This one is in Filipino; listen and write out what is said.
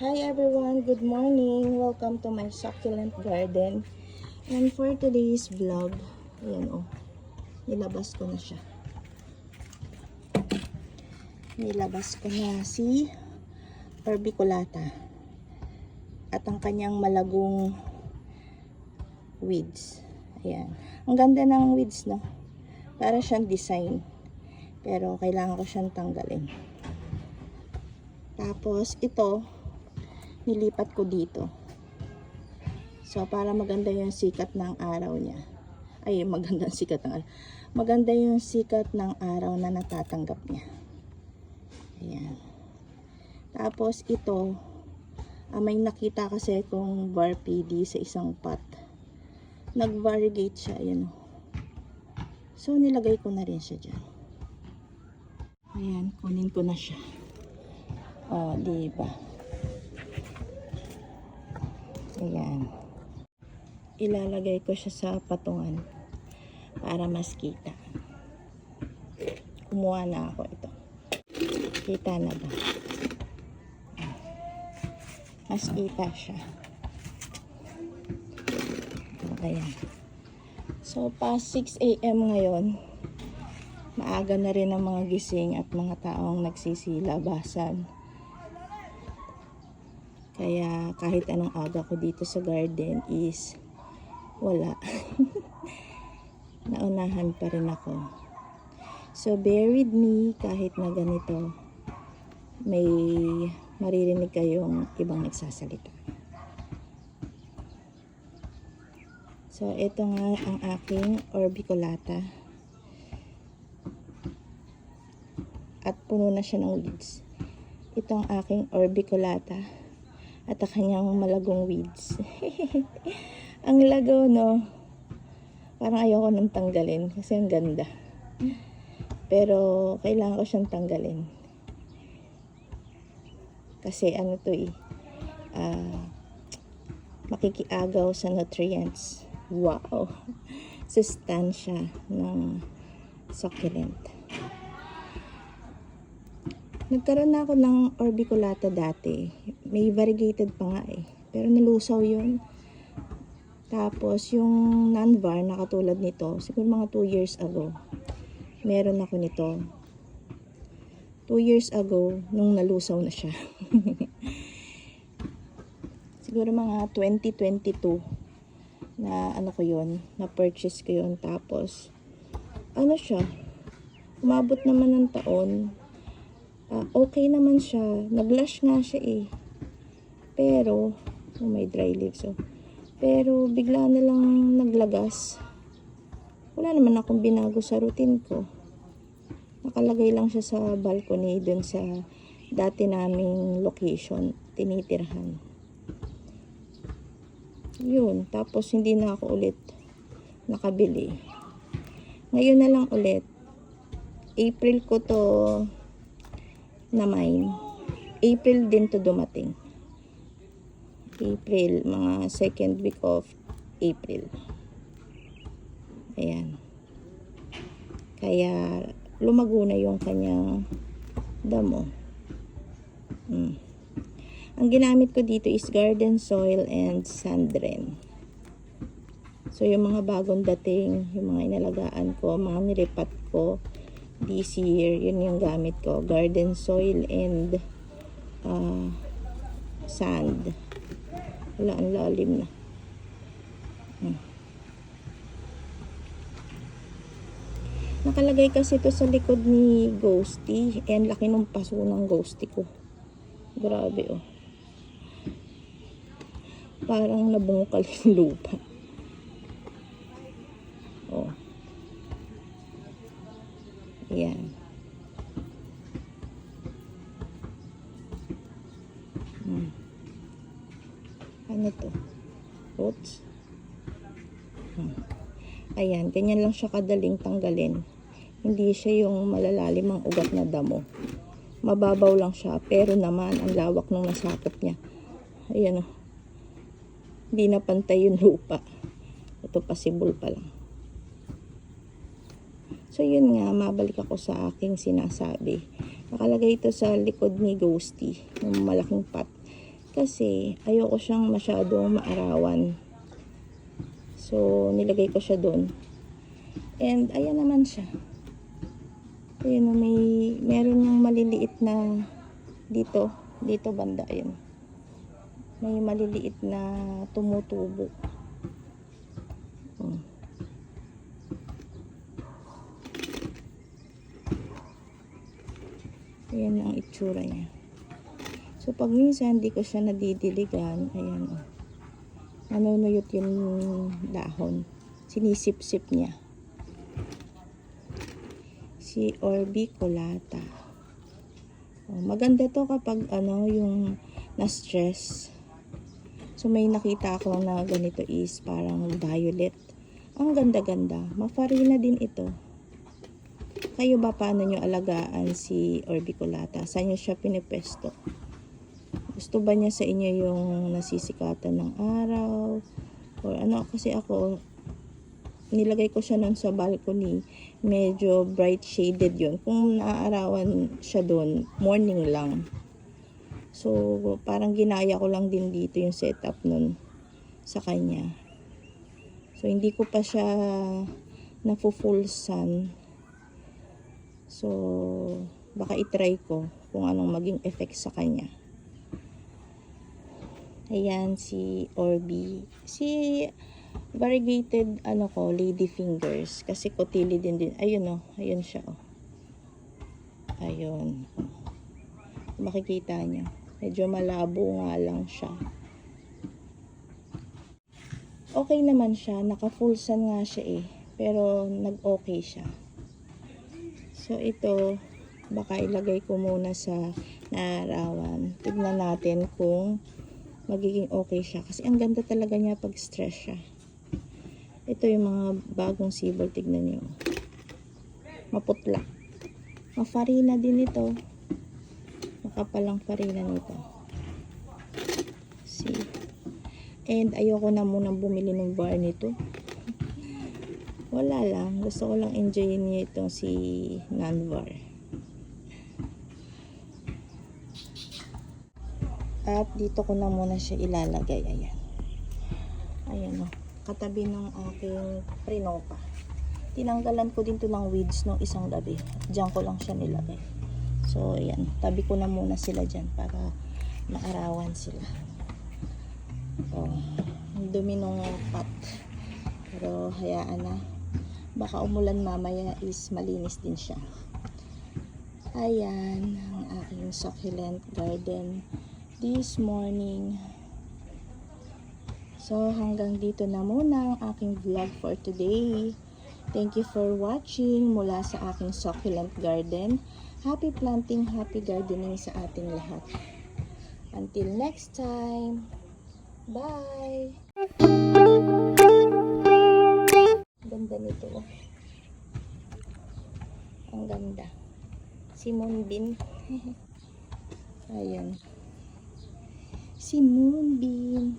Hi everyone, good morning. Welcome to my succulent garden. And for today's vlog, ayan oh, nilabas ko na siya. Nilabas ko na si Orbiculata at ang kanyang malagong weeds. Ayan. Ang ganda ng weeds, no? Para siyang design. Pero kailangan ko siyang tanggalin. Tapos, ito, nilipat ko dito. So, para maganda yung sikat ng araw niya. Ay, maganda ang sikat ng araw. Maganda yung sikat ng araw na natatanggap niya. Ayan. Tapos, ito, ah, may nakita kasi kong var PD sa isang pot. Nag-variegate siya, ayan. oh. So, nilagay ko na rin siya dyan. Ayan, kunin ko na siya. Oh, di ba? Ayan. Ilalagay ko siya sa patungan para mas kita. Kumuha na ako ito. Kita na ba? Mas kita siya. Ayan. So, past 6 a.m. ngayon, maaga na rin ang mga gising at mga taong nagsisilabasan. Kaya kahit anong aga ko dito sa garden is wala. Naunahan pa rin ako. So bear with me kahit na ganito may maririnig kayong ibang nagsasalita. So ito nga ang aking orbiculata. At puno na siya ng weeds. Ito ang aking orbiculata at ang kanyang malagong weeds. ang lagaw, no? Parang ayoko nang tanggalin kasi ang ganda. Pero kailangan ko siyang tanggalin. Kasi ano to eh, ah, makikiagaw sa nutrients. Wow! Sustansya ng succulent. Nagkaroon na ako ng orbiculata dati. May variegated pa nga eh. Pero nalusaw yun. Tapos, yung non-var na katulad nito, siguro mga 2 years ago, meron ako nito. 2 years ago, nung nalusaw na siya. siguro mga 2022 na ano ko yun, na purchase ko yun. Tapos, ano siya, umabot naman ng taon, Ah, okay naman siya. Nag-blush nga siya eh. Pero, oh, may dry leaves oh. Pero, bigla na lang naglagas. Wala naman akong binago sa routine ko. Nakalagay lang siya sa balcony dun sa dati naming location. Tinitirhan. Yun. Tapos, hindi na ako ulit nakabili. Ngayon na lang ulit. April ko to na mine. April din to dumating. April, mga second week of April. Ayan. Kaya, lumago na yung kanyang damo. Mm. Ang ginamit ko dito is garden soil and sandren. So, yung mga bagong dating, yung mga inalagaan ko, mga niripat ko, this year, yun yung gamit ko. Garden soil and uh, sand. Wala, ang lalim na. Hmm. Nakalagay kasi to sa likod ni Ghosty. Eh, ang laki ng paso ng Ghosty ko. Grabe, oh. Parang nabungkal yung lupa. Ano to? Roots? Hmm. Ayan, ganyan lang siya kadaling tanggalin. Hindi siya yung malalalim ang ugat na damo. Mababaw lang siya, pero naman ang lawak ng nasakop niya. Ayan o. Hindi na pantay yung lupa. Ito pasibol pa lang. So, yun nga, mabalik ako sa aking sinasabi. Nakalagay ito sa likod ni Ghosty, yung malaking pot. Kasi ayoko siyang masyadong maarawan. So, nilagay ko siya doon. And ayan naman siya. Ayun, may meron yung maliliit na dito, dito banda ayun. May maliliit na tumutubo. Hmm. Ayan ang itsura niya. So, pag minsan di ko siya nadidiligan, ayan o. Nanunuyot yung dahon. Sinisip-sip niya. Si orbiculata. Oh, maganda to kapag ano, yung na-stress. So, may nakita ako na ganito is parang violet. Ang ganda-ganda. Mafarina din ito. Kayo ba paano nyo alagaan si orbiculata? Saan nyo siya pinipesto? Gusto ba niya sa inyo yung nasisikatan ng araw? Or ano, kasi ako, nilagay ko siya nun sa balcony. Medyo bright shaded yun. Kung naaarawan siya doon, morning lang. So, parang ginaya ko lang din dito yung setup nun sa kanya. So, hindi ko pa siya na full sun. So, baka itry ko kung anong maging effect sa kanya. Ayan, si Orbi. Si variegated, ano ko, lady fingers. Kasi kotili din din. Ayun oh, ayun siya oh. Ayun. Makikita niyo. Medyo malabo nga lang siya. Okay naman siya. Naka-full sun nga siya eh. Pero nag-okay siya. So, ito, baka ilagay ko muna sa naarawan. Tignan natin kung magiging okay siya. Kasi ang ganda talaga niya pag stress siya. Ito yung mga bagong sibol. Tignan nyo. Maputla. Mafarina din ito. Makapalang farina nito. See? And ayoko na munang bumili ng bar nito. Wala lang. Gusto ko lang enjoyin niya itong si Nanvar. At dito ko na muna siya ilalagay. Ayan. Ayan o. Katabi ng aking prinopa. Tinanggalan ko din to ng weeds nung isang gabi. Diyan ko lang siya nilagay. So, ayan. Tabi ko na muna sila dyan para maarawan sila. Oh, ang dumi nung pot. Pero hayaan na. Baka umulan mamaya is malinis din siya. Ayan, ang aking succulent garden this morning. So, hanggang dito na muna ang aking vlog for today. Thank you for watching mula sa aking succulent garden. Happy planting, happy gardening sa ating lahat. Until next time. Bye! Ganda nito. oh. Ang ganda. Si Moonbin. Ayan. Si Moonbin.